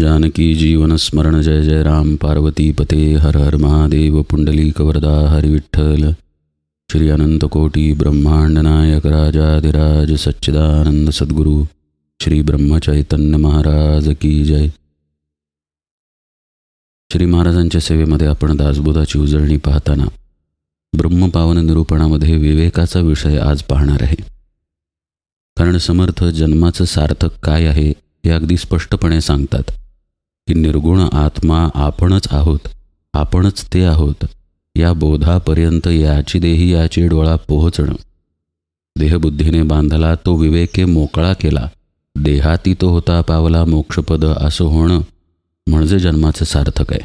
जानकी जीवन स्मरण जय जय राम पार्वती पते हर हर महादेव पुंडली कवरदा हरिविठ्ठल श्री अनंतकोटी ब्रह्मांड नायक राजाधिराज सच्चिदानंद सद्गुरु श्री ब्रह्मचैतन्य महाराज की जय। श्री महाराजांच्या सेवेमध्ये आपण दासबोधाची उजळणी पाहताना ब्रह्मपावन निरूपणामध्ये विवेकाचा विषय आज पाहणार आहे. कारण समर्थ जन्माचं सार्थक काय आहे हे अगदी स्पष्टपणे सांगतात. की निर्गुण आत्मा आपणच आहोत आपणच ते आहोत या बोधापर्यंत याची देही याची डोळा पोहोचणं. देहबुद्धीने बांधला तो विवेके मोकळा केला. देहाती तो होता पावला मोक्षपद असं होणं म्हणजे जन्माचे सार्थक आहे.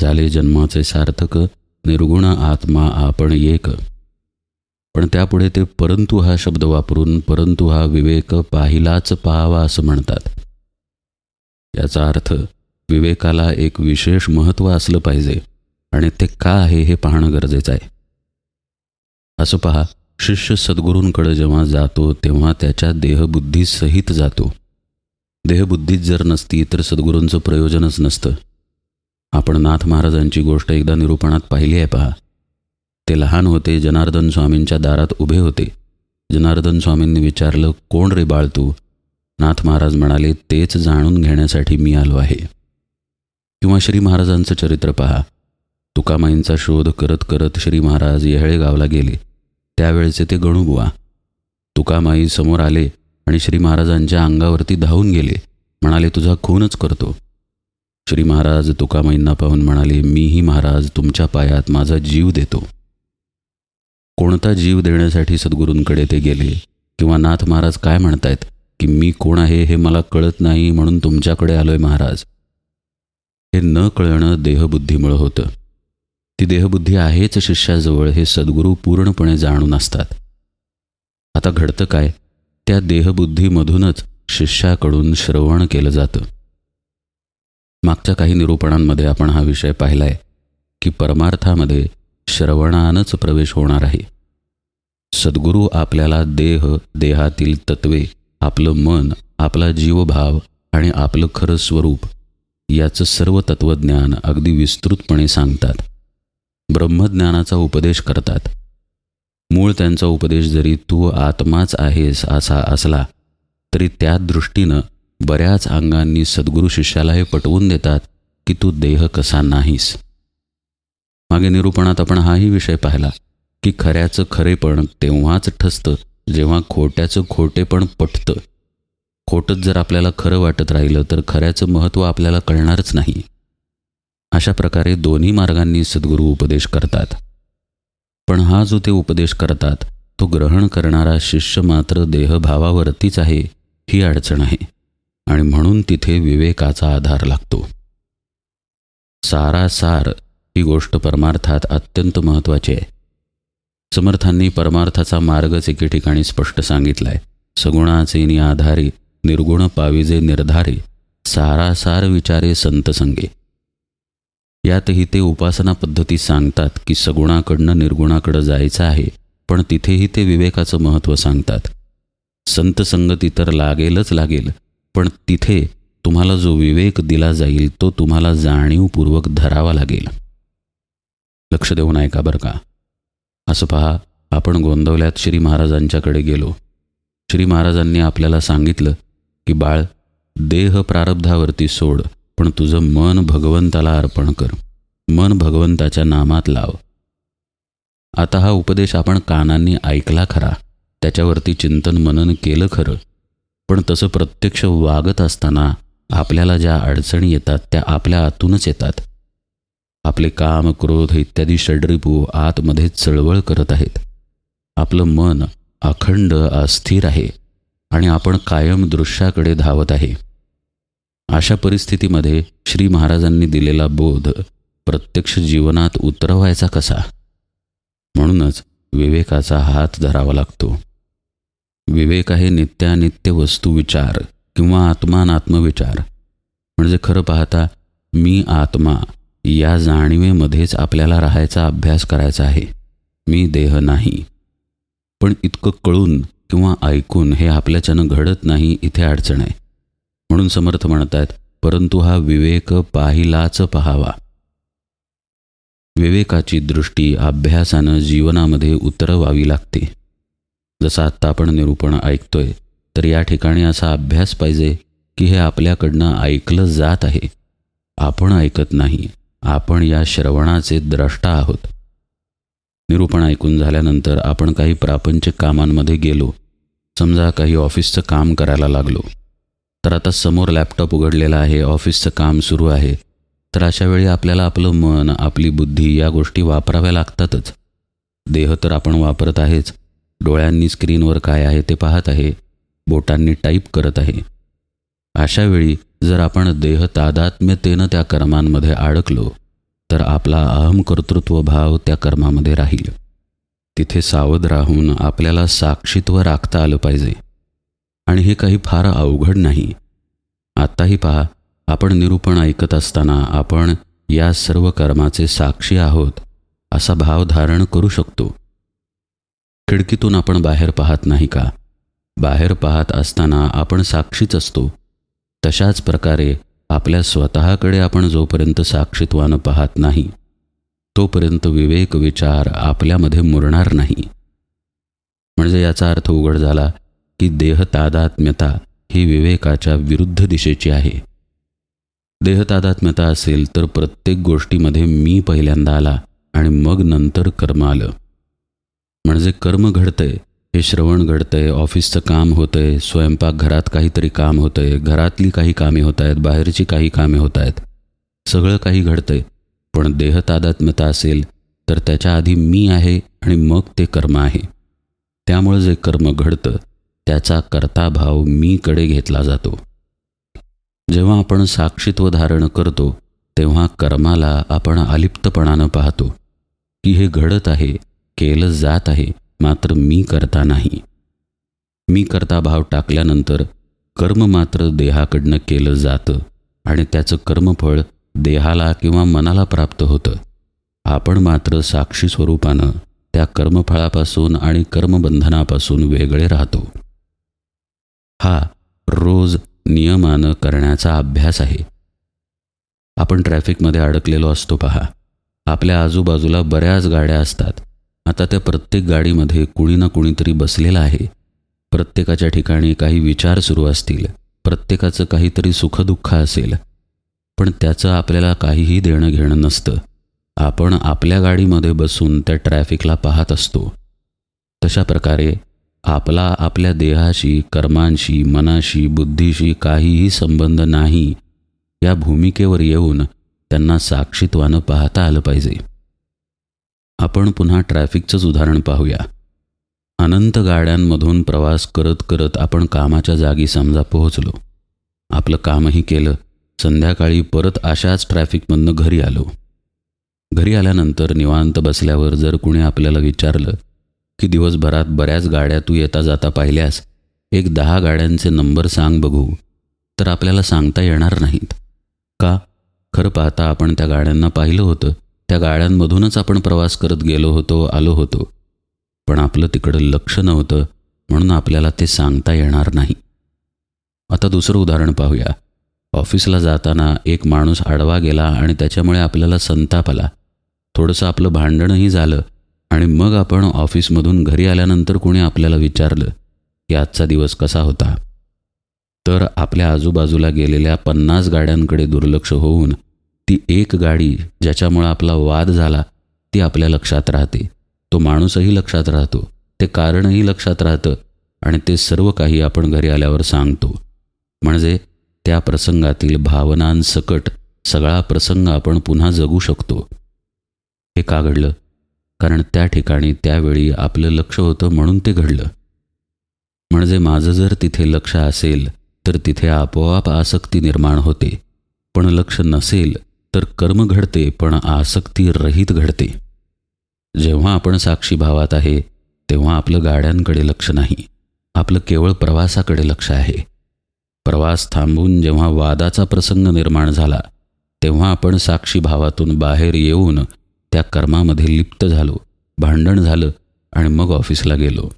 झाले जन्माचे सार्थक निर्गुण आत्मा आपण एक. पण त्यापुढे ते परंतु हा शब्द वापरून परंतु हा विवेक पाहिलाच पाहावा असं म्हणतात. याचा अर्थ विवेकाला एक विशेष महत्त्व असलं पाहिजे आणि ते का आहे हे पाहणं गरजेचं आहे. असं पहा शिष्य सद्गुरूंकडे जेव्हा जातो तेव्हा त्याच्या देहबुद्धीसहित जातो. देहबुद्धीच जर नसती तर सद्गुरूंचं प्रयोजनच नसतं. आपण नाथ महाराजांची गोष्ट एकदा निरूपणात पाहिली आहे पहा. ते लहान होते जनार्दन स्वामींच्या दारात उभे होते. जनार्दन स्वामींनी विचारलं कोण रे बाळ तू? नाथ महाराज म्हणाले तेच जाणून घेण्यासाठी मी आलो आहे. किंवा श्री महाराजांचं चरित्र पहा. तुकामाईंचा शोध करत करत श्री महाराज येहळे गावला गेले. त्यावेळचे ते गणुबुवा तुकामाई समोर आले आणि श्री महाराजांच्या अंगावरती धावून गेले. म्हणाले तुझा खूनच करतो. श्री महाराज तुकामाईंना पाहून म्हणाले मीही महाराज तुमच्या पायात माझा जीव देतो. कोणता जीव देण्यासाठी सद्गुरूंकडे ते गेले? किंवा नाथ महाराज काय म्हणतायत? की मी कोण आहे हे मला कळत नाही म्हणून तुमच्याकडे आलोय महाराज. हे न कळणं देहबुद्धीमुळं होतं. ती देहबुद्धी आहेच शिष्याजवळ हे सद्गुरू पूर्णपणे जाणून असतात. आता घडतं काय? त्या देहबुद्धीमधूनच शिष्याकडून श्रवण केलं जातं. मागच्या काही निरूपणांमध्ये आपण हा विषय पाहिला आहे की परमार्थामध्ये श्रवणानच प्रवेश होणार आहे. सद्गुरू आपल्याला देह देहातील तत्वे आपलं मन आपला जीवभाव आणि आपलं खरं स्वरूप याचं सर्व तत्त्वज्ञान अगदी विस्तृतपणे सांगतात. ब्रह्मज्ञानाचा उपदेश करतात. मूळ त्यांचा उपदेश जरी तू आत्माच आहेस असा असला तरी त्या दृष्टीनं बऱ्याच अंगांनी सद्गुरू शिष्याला हे पटवून देतात की तू देह कसा नाहीस. मागे निरूपणात आपण हाही विषय पाहिला की खऱ्याचं खरेपण तेव्हाच ठसतं जेव्हा खोट्याचं खोटेपण पटतं खोटंच जर आपल्याला खरं वाटत राहिलं तर खऱ्याचं महत्त्व आपल्याला कळणारच नाही. अशा प्रकारे दोन्ही मार्गांनी सद्गुरू उपदेश करतात. पण हा जो ते उपदेश करतात तो ग्रहण करणारा शिष्य मात्र देहभावावरतीच आहे ही अडचण आहे. आणि म्हणून तिथे विवेकाचा आधार लागतो. सारासार ही गोष्ट परमार्थात अत्यंत महत्त्वाची आहे. समर्थांनी परमार्थाचा मार्गच एके ठिकाणी स्पष्ट सांगितलाय. सगुणाचे नि आधारे निर्गुण पाविजे निर्धारे सारासार विचारे संत संगे. यातही ते उपासना पद्धती सांगतात की सगुणाकडनं निर्गुणाकडं जायचं आहे पण तिथेही ते विवेकाचं महत्त्व सांगतात. संत संगती तर लागेलच लागेल पण तिथे तुम्हाला जो विवेक दिला जाईल तो तुम्हाला जाणीवपूर्वक धरावा लागेल. लक्ष देऊन ऐका बरं का. असं पहा आपण गोंदवल्यात श्री महाराजांच्याकडे गेलो. श्री महाराजांनी आपल्याला सांगितलं की बाळ देह प्रारब्धावरती सोड पण तुझं मन भगवंताला अर्पण कर. मन भगवंताच्या नामात लाव. आता हा उपदेश आपण कानांनी ऐकला खरा. त्याच्यावरती चिंतन मनन केलं खरं. पण तसं प्रत्यक्ष वागत असताना आपल्याला ज्या अडचणी येतात त्या आपल्या आतूनच येतात. आपले काम क्रोध इत्यादी षड्रिपू आतमध्ये चळवळ करत आहेत. आपलं मन अखंड अस्थिर आहे आणि आपण कायम दृश्याकडे धावत आहे. अशा परिस्थितीमध्ये श्री महाराजांनी दिलेला बोध प्रत्यक्ष जीवनात उतरवायचा कसा? म्हणूनच विवेकाचा हात धरावा लागतो. विवेक आहे नित्यानित्य वस्तू विचार किंवा आत्मानात्मविचार म्हणजे खरं पाहता मी आत्मा या जाणीवेमध्येच आपल्याला राहायचा अभ्यास करायचा आहे. मी देह नाही. पण इतकं कळून किंवा ऐकून हे आपल्याच्यानं घडत नाही इथे अडचण आहे. म्हणून समर्थ म्हणत आहेत परंतु हा विवेक पाहिलाच पहावा. विवेकाची दृष्टी अभ्यासानं जीवनामध्ये उतरवावी लागते. जसं आत्ता आपण निरूपण ऐकतोय तर या ठिकाणी असा अभ्यास पाहिजे की हे आपल्याकडनं ऐकलं जात आहे. आपण ऐकत नाही. आपण या श्रवणाचे द्रष्टा आहोत. निरूपण ऐकून झाल्यानंतर आपण काही प्रापंचिक कामांमध्ये गेलो. समजा काही ऑफिसचं काम करायला लागलो. तर आता समोर लॅपटॉप उघडलेला आहे ऑफिसचं काम सुरू आहे. तर अशा वेळी आपल्याला आपलं मन आपली बुद्धी या गोष्टी वापराव्या लागतातच. देह तर आपण वापरत आहेच. डोळ्यांनी स्क्रीनवर काय आहे ते पाहत आहे. बोटांनी टाईप करत आहे. अशा वेळी जर आपण देह तादात्म्यतेनं त्या कर्मांमध्ये अडकलो तर आपला अहम कर्तृत्व भाव त्या कर्मामध्ये राहील. तिथे सावध राहून आपल्याला साक्षीत्व राखता आलं पाहिजे. आणि हे काही फार अवघड नाही. आत्ताही पहा आपण निरूपण ऐकत असताना आपण या सर्व कर्माचे साक्षी आहोत असा भाव धारण करू शकतो. खिडकीतून आपण बाहेर पाहत नाही का? बाहेर पाहत असताना आपण साक्षीच असतो. तशाच प्रकारे आपल्या स्वतःकडे आपण जोपर्यंत साक्षित्वानं पाहत नाही तोपर्यंत विवेक विचार आपल्यामध्ये मुरणार नाही. म्हणजे याचा अर्थ उघड झाला की देह तादात्म्यता ही विवेकाच्या विरुद्ध दिशेची आहे. देह तादात्म्यता असेल तर प्रत्येक गोष्टीमध्ये मी पहिल्यांदा आला आणि मग नंतर कर्म आलं. म्हणजे कर्म घडतंय हे श्रवण घडतंय ऑफिसचं काम होतंय स्वयंपाक घरात काहीतरी काम होतंय घरातली काही कामे होत आहेत बाहेरची काही कामे होत आहेत. सगळं काही घडतंय. पण देह तादात्म्यता असेल तर त्याच्या आधी मी आहे आणि मग ते कर्म आहे. त्यामुळे जे कर्म घडतं त्याचा कर्ताभाव मीकडे घेतला जातो. जेव्हा आपण साक्षीत्व धारण करतो तेव्हा कर्माला आपण अलिप्तपणानं पाहतो. की हे घडत आहे केलं जात आहे मात्र मी करता नाही. मी करता भाव टाकल्यानंतर कर्म मात्र देहाकडनं केलं जातं आणि त्याचं कर्मफळ देहाला किंवा मनाला प्राप्त होतं. आपण मात्र साक्षी स्वरूपानं त्या कर्मफळापासून आणि कर्मबंधनापासून वेगळे राहतो. हा रोज नियमानं करण्याचा अभ्यास आहे. आपण ट्रॅफिकमध्ये अडकलेलो असतो पहा. आपल्या आजूबाजूला बऱ्याच गाड्या असतात. आता त्या प्रत्येक गाडीमध्ये कुणी ना कुणीतरी बसलेलं आहे. प्रत्येकाच्या ठिकाणी काही विचार सुरू असतील. प्रत्येकाचं काहीतरी सुखदुःख असेल. पण त्याचं आपल्याला काहीही देणं घेणं नसतं. आपण आपल्या गाडीमध्ये बसून त्या ट्रॅफिकला पाहत असतो. तशा प्रकारे आपला आपल्या देहाशी कर्मांशी मनाशी बुद्धीशी काहीही संबंध नाही. या भूमिकेवर येऊन त्यांना साक्षीत्वानं पाहता आलं पाहिजे. आपण पुन्हा ट्रॅफिकचंच उदाहरण पाहूया. अनंत गाड्यांमधून प्रवास करत करत आपण कामाच्या जागी समजा पोहोचलो. आपलं कामही केलं. संध्याकाळी परत अशाच ट्रॅफिकमधनं घरी आलो. घरी आल्यानंतर निवांत बसल्यावर जर कुणी आपल्याला विचारलं की दिवसभरात बऱ्याच गाड्या तू येता जाता पाहिल्यास एक दहा गाड्यांचे नंबर सांग बघू तर आपल्याला सांगता येणार नाहीत. का? खरं पाहता आपण त्या गाड्यांना पाहिलं होतं. त्या गाड्यांमधूनच आपण प्रवास करत गेलो होतो आलो होतो. पण आपलं तिकडं लक्ष नव्हतं म्हणून आपल्याला ते सांगता येणार नाही. आता दुसरं उदाहरण पाहूया. ऑफिसला जाताना एक माणूस आडवा गेला आणि त्याच्यामुळे आपल्याला संताप आला. थोडंसं आपलं भांडणही झालं आणि मग आपण ऑफिसमधून घरी आल्यानंतर कोणी आपल्याला विचारलं की आजचा दिवस कसा होता? तर आपल्या आजूबाजूला गेलेल्या पन्नास गाड्यांकडे दुर्लक्ष होऊन ती एक गाडी ज्याच्यामुळं आपला वाद झाला ती आपल्या लक्षात राहते. तो माणूसही लक्षात राहतो ते कारणही लक्षात राहतं आणि ते सर्व काही आपण घरी आल्यावर सांगतो. म्हणजे त्या प्रसंगातील भावनांसकट सगळा प्रसंग आपण पुन्हा जगू शकतो. हे का घडलं? कारण त्या ठिकाणी त्यावेळी आपलं लक्ष होतं म्हणून ते घडलं. म्हणजे माझं जर तिथे लक्ष असेल तर तिथे आपोआप आसक्ती निर्माण होते. पण लक्ष नसेल तर कर्म घडते पण आसक्ती रहित घडते. जेव्हा आपण साक्षी भावात आहे तेव्हा आपलं गाड्यांकडे लक्ष नाही. आपलं केवळ प्रवासाकडे लक्ष आहे. प्रवास थांबून जेव्हा वादाचा प्रसंग निर्माण झाला तेव्हा आपण साक्षी भावातून बाहेर येऊन त्या कर्मामध्ये लिप्त झालो भांडण झालं आणि मग ऑफिसला गेलो.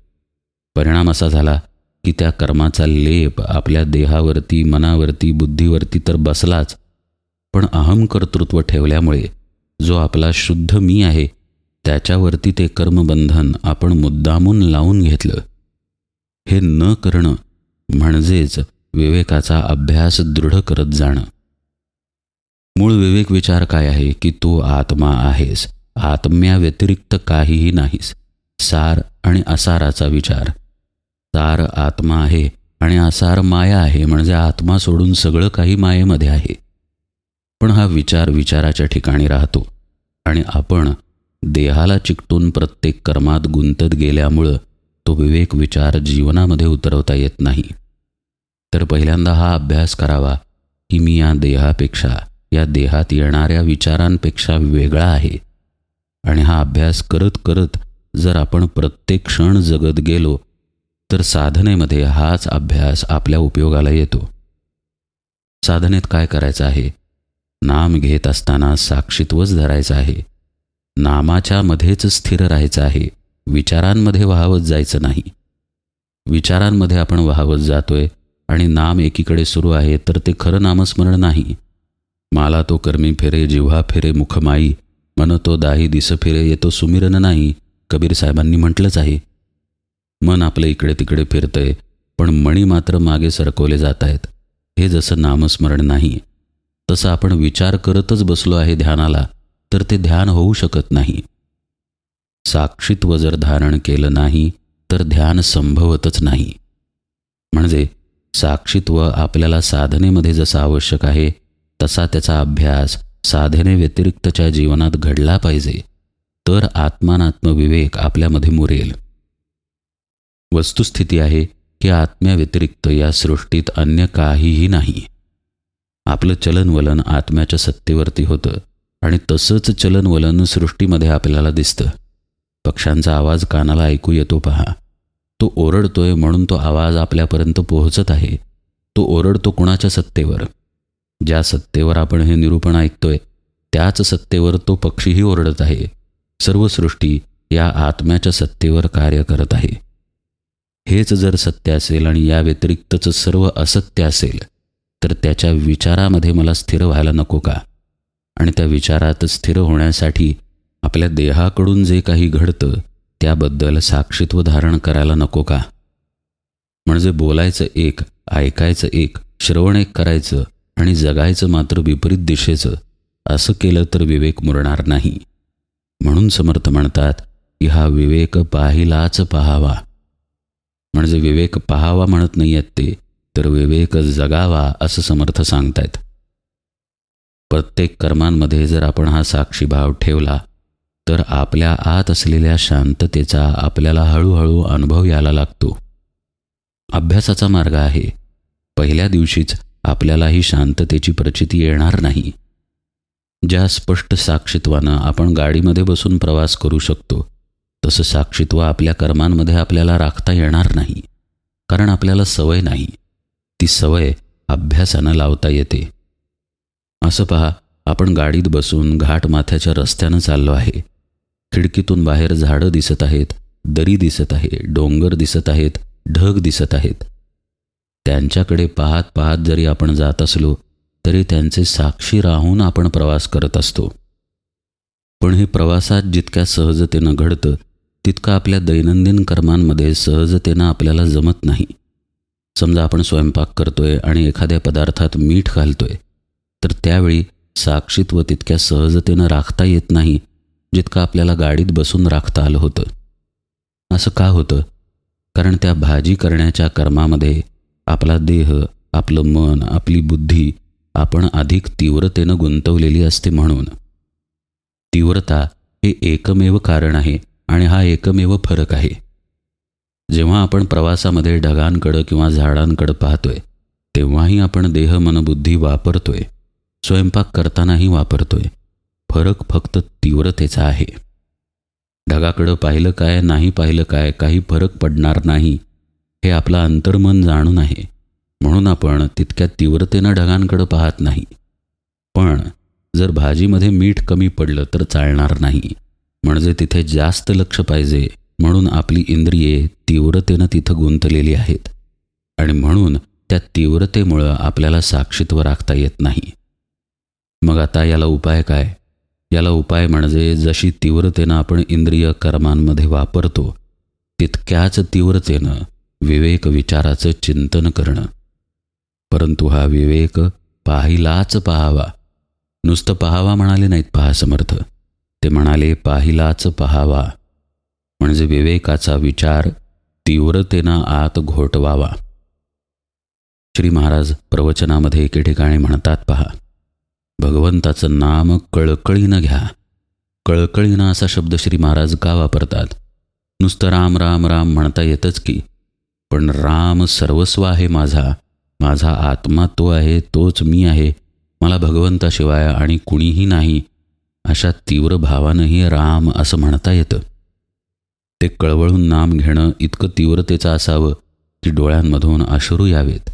परिणाम असा झाला की त्या कर्माचा लेप आपल्या देहावरती मनावरती बुद्धीवरती तर बसलाच पण अहंकर्तृत्व ठेवल्यामुळे जो आपला शुद्ध मी आहे त्याच्यावरती ते कर्मबंधन आपण मुद्दामून लावून घेतलं. हे न करणं म्हणजेच विवेकाचा अभ्यास दृढ करत जाणं. मूळ विवेक विचार काय आहे की तू आत्मा आहेस आत्म्याव्यतिरिक्त काहीही नाहीस सार आणि असाराचा विचार. सार आत्मा आहे आणि असार माया आहे म्हणजे आत्मा सोडून सगळं काही मायेमध्ये आहे. पण हा विचार विचाराच्या ठिकाणी राहतो आणि आपण देहाला चिकटून प्रत्येक कर्मात गुंतत गेल्यामुळं तो विवेक विचार जीवनामध्ये उतरवता येत नाही. तर पहिल्यांदा हा अभ्यास करावा की मी या देहापेक्षा या देहात येणाऱ्या विचारांपेक्षा वेगळा आहे. आणि हा अभ्यास करत करत जर आपण प्रत्येक क्षण जगत गेलो तर साधनेमध्ये हाच अभ्यास आपल्या उपयोगाला येतो. साधनेत काय करायचं आहे? नाम घेत असताना साक्षीत्वच धरायचं आहे. नामाच्या मध्येच स्थिर राहायचं आहे. विचारांमध्ये वाहवत जायचं नाही. विचारांमध्ये आपण वाहवत जातोय आणि नाम एकीकडे सुरू आहे तर ते खरं नामस्मरण नाही. माला तो कर्मी फेरे जिव्हा फेरे मुखमाई मन तो दाही दिस फिरे येतो सुमिरन नाही कबीर साहेबांनी म्हटलंच आहे. मन आपलं इकडे तिकडे फिरतंय पण मणी मात्र मागे सरकवले जात आहेत. हे जसं नामस्मरण नाही तसं आपण विचार करतच बसलो आहे ध्यानाला तर ते ध्यान होऊ शकत नाही. साक्षीत्व जर धारण केलं नाही तर ध्यान संभवतच नाही. म्हणजे साक्षीत्व आपल्याला साधनेमध्ये जसं आवश्यक आहे तसा त्याचा अभ्यास साधने व्यतिरिक्तच्या जीवनात घडला पाहिजे तर आत्मानात्मविवेक आपल्यामध्ये मुरेल. वस्तुस्थिती आहे की आत्म्याव्यतिरिक्त या सृष्टीत अन्य काहीही नाही. आपलं चलनवलन आत्म्याच्या सत्तेवरती होतं आणि तसंच चलनवलन सृष्टीमध्ये आपल्याला दिसतं. पक्ष्यांचा आवाज कानाला ऐकू येतो पहा. तो ओरडतोय म्हणून तो आवाज आपल्यापर्यंत पोहोचत आहे. तो ओरडतो कुणाच्या सत्तेवर? ज्या सत्तेवर आपण हे निरूपण ऐकतोय त्याच सत्तेवर तो पक्षीही ओरडत आहे. सर्व सृष्टी या आत्म्याच्या सत्तेवर कार्य करत आहे. हेच जर सत्य असेल आणि या व्यतिरिक्तच सर्व असत्य असेल तर त्याच्या विचारामध्ये मला स्थिर व्हायला नको का? आणि त्या विचारात स्थिर होण्यासाठी आपल्या देहाकडून जे काही घडतं त्याबद्दल साक्षीत्व धारण करायला नको का? म्हणजे बोलायचं एक ऐकायचं एक श्रवण एक करायचं आणि जगायचं मात्र विपरीत दिशेचं असं केलं तर विवेक मुरणार नाही. म्हणून समर्थ म्हणतात की हा विवेक पाहिलाच पहावा. म्हणजे विवेक पहावा म्हणत नाही आहेत ते. तर विवेकच जगावा असं समर्थ सांगतायत. प्रत्येक कर्मांमध्ये जर आपण हा साक्षीभाव ठेवला तर आपल्या आत असलेल्या शांततेचा आपल्याला हळूहळू अनुभव यायला लागतो. अभ्यासाचा मार्ग आहे. पहिल्या दिवशीच आपल्याला ही शांततेची प्रचिती येणार नाही. ज्या स्पष्ट साक्षीत्वानं आपण गाडीमध्ये बसून प्रवास करू शकतो तसं साक्षीत्व आपल्या कर्मांमध्ये आपल्याला राखता येणार नाही कारण आपल्याला सवय नाही. ती सवय अभ्यासानं लावता येते. असं पहा आपण गाडीत बसून घाट माथ्याच्या रस्त्यानं चाललो आहे. खिडकीतून बाहेर झाडं दिसत आहेत दरी दिसत आहे डोंगर दिसत आहेत ढग दिसत आहेत. त्यांच्याकडे पाहत पाहत जरी आपण जात असलो तरी त्यांचे साक्षी राहून आपण प्रवास करत असतो. पण हे प्रवासात जितक्या सहजतेनं घडतं तितकं आपल्या दैनंदिन कर्मांमध्ये सहजतेनं आपल्याला जमत नाही. समजा आपण स्वयंपाक करतोय आणि एखाद्या पदार्थात मीठ घालतोय तर त्यावेळी साक्षीत्व तितक्या सहजतेनं राखता येत नाही जितकं आपल्याला गाडीत बसून राखता आलं होतं. असं का होतं? कारण त्या भाजी करण्याच्या कर्मामध्ये आपला देह आपलं मन आपली बुद्धी आपण अधिक तीव्रतेनं गुंतवलेली असते म्हणून. तीव्रता हे एकमेव कारण आहे आणि हा एकमेव फरक आहे. जेव्हा आपण प्रवासामध्ये ढगांकडं किंवा झाडांकडं पाहतोय तेव्हाही आपण देह मनबुद्धी वापरतोय स्वयंपाक करतानाही वापरतोय. फरक फक्त तीव्रतेचा आहे. ढगाकडं पाहिलं काय नाही पाहिलं काय काही फरक पडणार नाही हे आपलं अंतर्मन जाणून आहे. म्हणून आपण तितक्या तीव्रतेनं ढगांकडं पाहत नाही. पण जर भाजीमध्ये मीठ कमी पडलं तर चालणार नाही. म्हणजे तिथे जास्त लक्ष पाहिजे म्हणून आपली इंद्रिये तीव्रतेनं तिथं गुंतलेली आहेत. आणि म्हणून त्या तीव्रतेमुळं आपल्याला साक्षीत्व राखता येत नाही. मग आता याला उपाय काय? याला उपाय म्हणजे जशी तीव्रतेनं आपण इंद्रिय कर्मांमध्ये वापरतो तितक्याच तीव्रतेनं विवेक विचाराचं चिंतन करणं. परंतु हा विवेक पाहिलाच पहावा. नुसतं पहावा म्हणाले नाहीत पहा समर्थ. ते म्हणाले पाहिलाच पहावा. म्हणजे विवेकाचा विचार तीव्रतेनं आत घोटवावा. श्री महाराज प्रवचनामध्ये एके ठिकाणी म्हणतात पहा भगवंताचं नाम कळकळीनं घ्या. कळकळीनं असा शब्द श्री महाराज का वापरतात? नुसतं राम राम राम म्हणता येतच की पण राम सर्वस्व आहे माझा माझा आत्मा तो आहे तोच मी आहे मला भगवंताशिवाय आणि कुणीही नाही अशा तीव्र भावानंही राम असं म्हणता येतं. ते कळवळून नाम घेणं इतकं तीव्रतेचं असावं की डोळ्यांमधून अश्रू यावेत.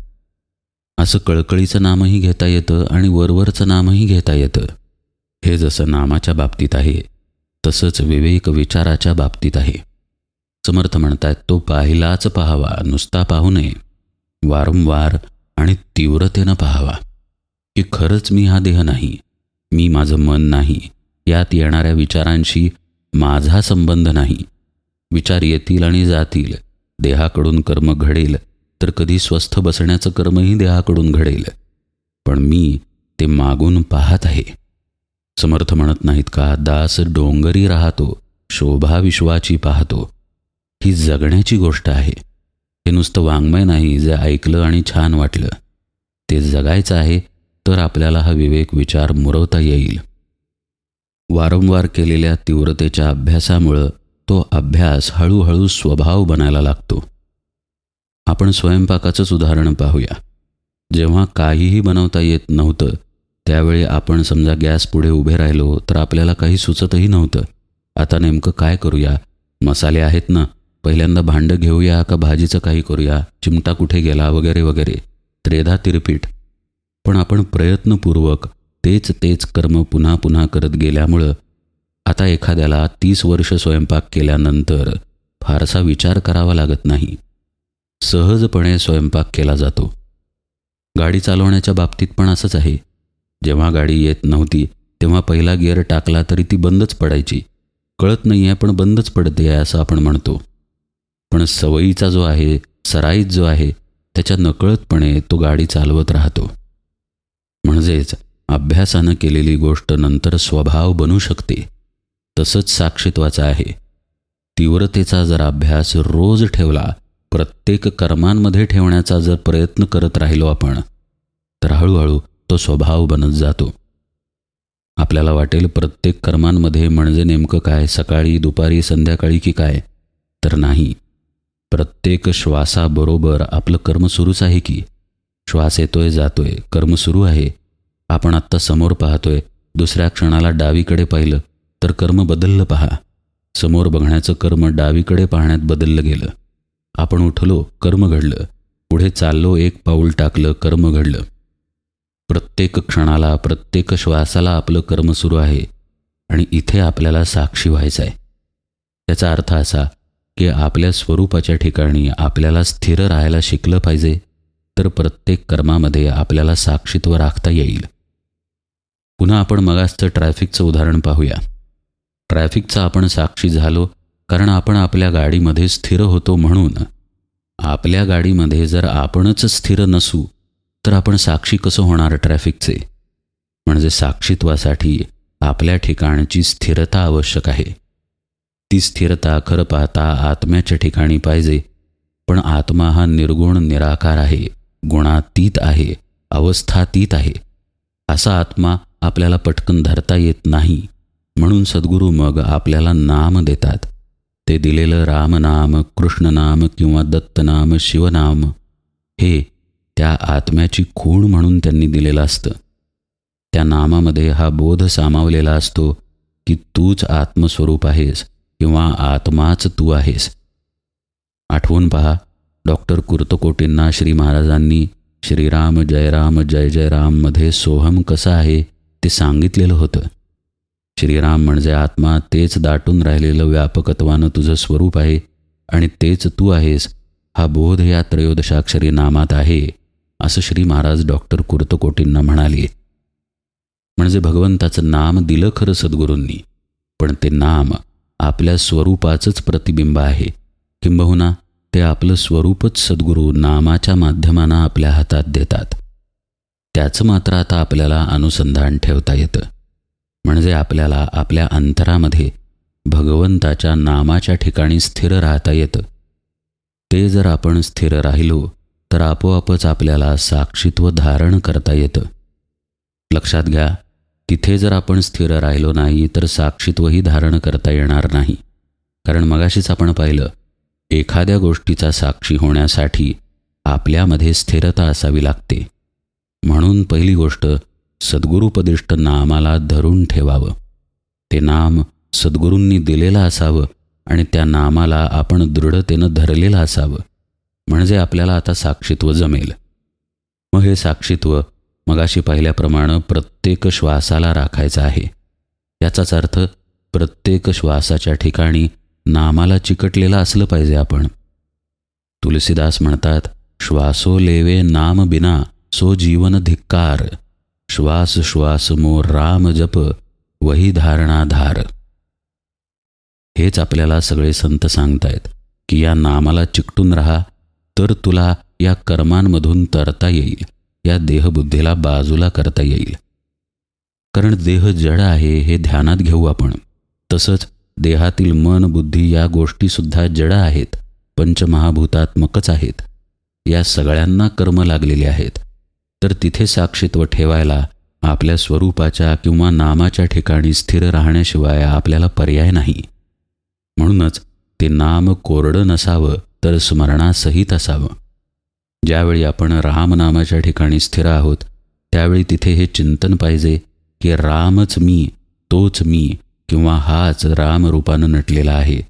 असं कळकळीचं नामही घेता येतं आणि वरवरचं नामही घेता येतं. हे जसं नामाच्या बाबतीत आहे तसंच विवेक विचाराच्या बाबतीत आहे. समर्थ म्हणतात तो पाहिलाच पाहावा नुसता पाहू नये. वारंवार आणि तीव्रतेनं पाहावा. की खरंच मी हा देह नाही मी माझं मन नाही यात येणाऱ्या विचारांशी माझा संबंध नाही. विचार येतील आणि जातील. देहाकडून कर्म घडेल तर कधी स्वस्थ बसण्याचं कर्मही देहाकडून घडेल. पण मी ते मागून पाहत आहे. समर्थ म्हणत नाहीत का दास डोंगरी राहतो शोभा विश्वाची पाहतो. ही जगण्याची गोष्ट आहे. हे नुसतं वाङ्मय नाही जे ऐकलं आणि छान वाटलं. ते जगायचं आहे तर आपल्याला हा विवेक विचार मुरवता येईल. वारंवार केलेल्या तीव्रतेच्या अभ्यासामुळं तो अभ्यास हळूहळू स्वभाव बनायला लागतो. आपण स्वयंपाकाचंच उदाहरण पाहूया. जेव्हा काहीही बनवता येत नव्हतं त्यावेळी आपण समजा गॅस पुढे उभे राहिलो तर आपल्याला काही सुचतही नव्हतं. आता नेमकं काय करूया? मसाले आहेत ना? पहिल्यांदा भांडं घेऊया का भाजीचं काही करूया? चिमटा कुठे गेला? वगैरे वगैरे. त्रेधा तिरपीठ. पण आपण प्रयत्नपूर्वक तेच तेच कर्म पुन्हा पुन्हा करत गेल्यामुळं आता एखाद्याला तीस वर्ष स्वयंपाक केल्यानंतर फारसा विचार करावा लागत नाही. सहजपणे स्वयंपाक केला जातो. गाडी चालवण्याच्या बाबतीत पण असंच आहे. जेव्हा गाडी येत नव्हती तेव्हा पहिला गिअर टाकला तरी ती बंदच पडायची. कळत नाही आहे पण बंदच पडते आहे असं आपण म्हणतो. पण सवयीचा जो आहे सराईत जो आहे त्याच्या नकळतपणे तो गाडी चालवत राहतो. म्हणजेच अभ्यासानं केलेली गोष्ट नंतर स्वभाव बनू शकते. तसंच साक्षीत्वाचं आहे. तीव्रतेचा जर अभ्यास रोज ठेवला प्रत्येक कर्मांमध्ये ठेवण्याचा जर प्रयत्न करत राहिलो आपण तर हळूहळू तो स्वभाव बनत जातो. आपल्याला वाटेल प्रत्येक कर्मांमध्ये म्हणजे नेमकं काय सकाळी दुपारी संध्याकाळी की काय? तर नाही. प्रत्येक श्वासाबरोबर आपलं कर्म सुरूच आहे की? श्वास येतोय जातोय कर्म सुरू आहे. आपण आत्ता समोर पाहतोय दुसऱ्या क्षणाला डावीकडे पाहिलं तर कर्म बदललं पहा. समोर बघण्याचं कर्म डावीकडे पाहण्यात बदललं गेलं. आपण उठलो कर्म घडलं. पुढे चाललो एक पाऊल टाकलं कर्म घडलं. प्रत्येक क्षणाला प्रत्येक श्वासाला आपलं कर्म सुरू आहे आणि इथे आपल्याला साक्षी व्हायचं आहे त्याचा अर्थ असा की आपल्या स्वरूपाच्या ठिकाणी आपल्याला स्थिर राहायला शिकलं पाहिजे तर प्रत्येक कर्मामध्ये आपल्याला साक्षीत्व राखता येईल. पुन्हा आपण मगासचं ट्रॅफिकचं उदाहरण पाहूया. ट्रॅफिकचा आपण साक्षी झालो कारण आपण आपल्या गाडीमध्ये स्थिर होतो म्हणून. आपल्या गाडीमध्ये जर आपणच स्थिर नसू तर आपण साक्षी कसं होणार ट्रॅफिकचे? म्हणजे साक्षीत्वासाठी आपल्या ठिकाणची स्थिरता आवश्यक आहे. ती स्थिरता खरं पाहता आत्म्याच्या ठिकाणी पाहिजे पण आत्मा हा निर्गुण निराकार आहे गुणातीत आहे अवस्थातीत आहे. असा आत्मा आपल्याला पटकन धरता येत नाही. म्हणून सद्गुरू मग आपल्याला नाम देतात. ते दिलेलं रामनाम कृष्णनाम किंवा दत्तनाम शिवनाम हे त्या आत्म्याची खूण म्हणून त्यांनी दिलेलं असतं. त्या नामामध्ये हा बोध सामावलेला असतो की तूच आत्मस्वरूप आहेस किंवा आत्माच तू आहेस. आठवून पहा डॉक्टर कुर्तकोटींना श्री महाराजांनी श्रीराम जयराम जय जय राममध्ये सोहम कसं आहे ते सांगितलेलं होतं. श्रीराम म्हणजे आत्मा तेच दाटून राहिलेलं व्यापकत्वानं तुझं स्वरूप आहे आणि तेच तू आहेस. हा बोध या त्रयोदशाक्षरी नामात आहे असं श्री महाराज डॉक्टर कुर्तकोटींना म्हणाले. म्हणजे भगवंताचं नाम दिलं खरं सद्गुरूंनी पण ते नाम आपल्या स्वरूपाचंच प्रतिबिंब आहे. किंबहुना ते आपलं स्वरूपच सद्गुरू नामाच्या माध्यमानं आपल्या हातात देतात. त्याचं मात्र आता आपल्याला अनुसंधान ठेवता येतं. म्हणजे आपल्याला आपल्या अंतरामध्ये भगवंताच्या नामाच्या ठिकाणी स्थिर राहता येतं. ते जर आपण स्थिर राहिलो तर आपोआपच आपल्याला साक्षीत्व धारण करता येतं. लक्षात घ्या तिथे जर आपण स्थिर राहिलो नाही तर साक्षीत्वही धारण करता येणार नाही. कारण मगाशीच आपण पाहिलं एखाद्या गोष्टीचा साक्षी होण्यासाठी आपल्यामध्ये स्थिरता असावी लागते. म्हणून पहिली गोष्ट सद्गुरुपदिष्ट नामाला धरून ठेवावं. ते नाम सद्गुरूंनी दिलेलं असावं आणि त्या नामाला आपण दृढतेनं धरलेलं असावं. म्हणजे आपल्याला आता साक्षित्व जमेल. मग हे साक्षित्व मगाशी पाहिल्याप्रमाणे प्रत्येक श्वासाला राखायचं आहे. याचाच अर्थ प्रत्येक श्वासाच्या ठिकाणी नामाला चिकटलेलं असलं पाहिजे आपण. तुलसीदास म्हणतात श्वासो लेवे नाम बिना सो जीवन धिक्कार. श्वास श्वास मो राम जप वही धारणाधार. हेच आपल्याला सगळे संत सांगतायत की या नामाला चिकटून राहा तर तुला या कर्मांमधून तरता येईल या देहबुद्धीला बाजूला करता येईल. कारण देह जड आहे हे ध्यानात घेऊ आपण. तसंच देहातील मन बुद्धी या गोष्टीसुद्धा जड आहेत पंचमहाभूतात्मकच आहेत. या सगळ्यांना कर्म लागलेले आहेत. तर तिथे साक्षीत्व ठेवायला आपल्या स्वरूपाच्या किंवा नामाच्या ठिकाणी स्थिर राहण्याशिवाय आपल्याला पर्याय नाही. म्हणूनच ते नाम कोरडं नसावं तर स्मरणासहित असावं. ज्यावेळी आपण राम नामाच्या ठिकाणी स्थिर आहोत त्यावेळी तिथे हे चिंतन पाहिजे की रामच मी तोच मी किंवा हाच रामरूपानं नटलेला आहे.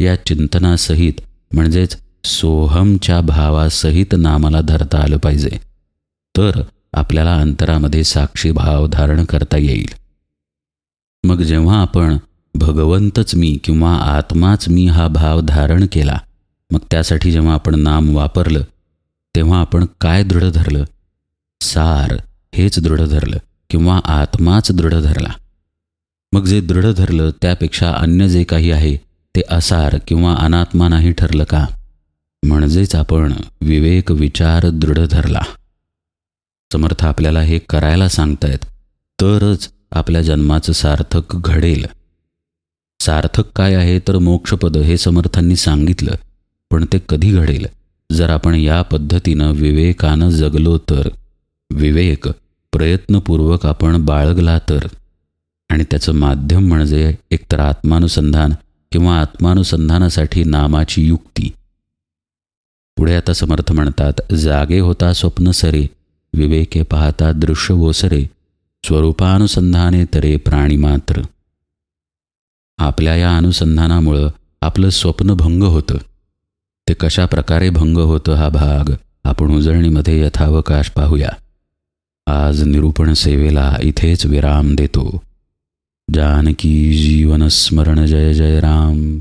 या चिंतनासहित म्हणजेच सोहमच्या भावासहित नामाला धरता आलं पाहिजे. तर आपल्याला अंतरामध्ये साक्षी भाव धारण करता येईल. मग जेव्हा आपण भगवंतच मी किंवा आत्माच मी हा भाव धारण केला मग त्यासाठी जेव्हा आपण नाम वापरलं तेव्हा आपण काय दृढ धरलं? सार हेच दृढ धरलं किंवा आत्माच दृढ धरला? मग जे दृढ धरलं त्यापेक्षा अन्य जे काही आहे ते असार किंवा अनात्मा नाही ठरलं का? म्हणजेच आपण विवेक विचार दृढ धरला. समर्थ आपल्याला हे करायला सांगतायत तरच आपल्या जन्माचं सार्थक घडेल. सार्थक काय आहे तर मोक्षपद हे समर्थांनी सांगितलं पण ते कधी घडेल? जर आपण या पद्धतीनं विवेकानं जगलो तर विवेक प्रयत्नपूर्वक आपण बाळगला तर. आणि त्याचं माध्यम म्हणजे एकतर आत्मानुसंधान किंवा आत्मानुसंधानासाठी नामाची युक्ती. पुढे आता समर्थ म्हणतात जागे होता स्वप्न सरे विवेके पाहता दृश्य ओसरे स्वरूपानुसंधाने तरे प्राणी मात्र. आपल्या या अनुसंधानामुळं आपलं स्वप्न भंग होतं. ते कशा प्रकारे भंग होतं हा भाग आपण उजळणीमध्ये यथावकाश पाहूया. आज निरूपण सेवेला इथेच विराम देतो. जानकी जीवन स्मरण जय जय राम.